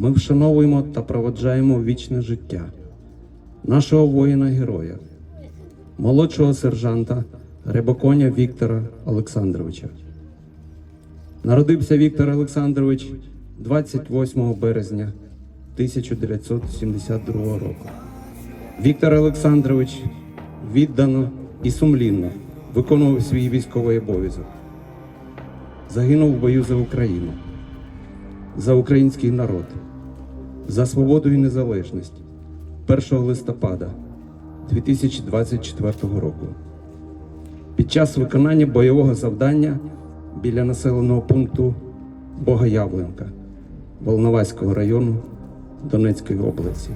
ми вшановуємо та проводжаємо вічне життя нашого воїна-героя, молодшого сержанта Рибаконя Віктора Олександровича. Народився Віктор Олександрович 28 березня 1972 року. Віктор Олександрович віддано і сумлінно виконував свій військовий обов'язок. Загинув в бою за Україну, за український народ, за свободу і незалежність 1 листопада 2024 року. Під час виконання бойового завдання біля населеного пункту Богоявленка Волноваського району Донецької області.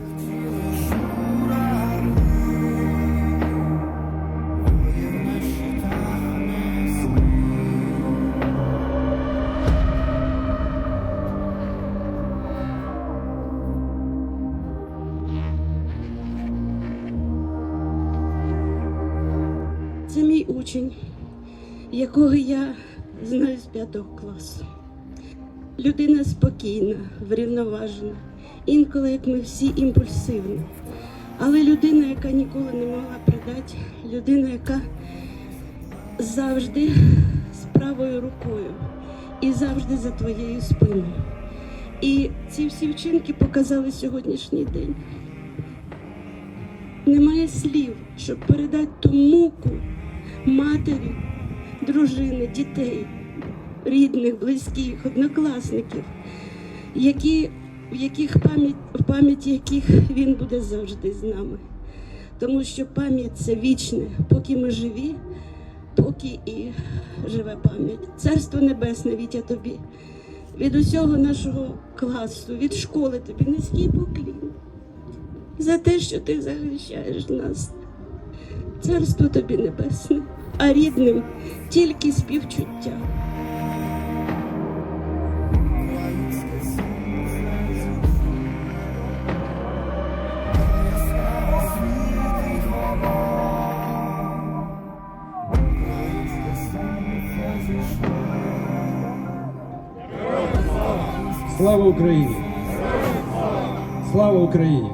Мій учень, якого я знаю з п'ятого класу. Людина спокійна, врівноважена, інколи, як ми всі, імпульсивна. Але людина, яка ніколи не могла предати, людина, яка завжди з правою рукою і завжди за твоєю спиною. І ці всі вчинки показали сьогоднішній день. Немає слів, щоб передати ту муку матері, дружини, дітей, рідних, близьких, однокласників, які, в яких пам'ять, в пам'яті яких він буде завжди з нами. Тому що пам'ять це вічне, поки ми живі, поки і живе пам'ять. Царство Небесне, Вітя тобі. Від усього нашого класу, від школи тобі низький поклін за те, що ти захищаєш нас. Царство тобі небесне, а рідним тільки співчуття. Слава Україні! Слава Україні!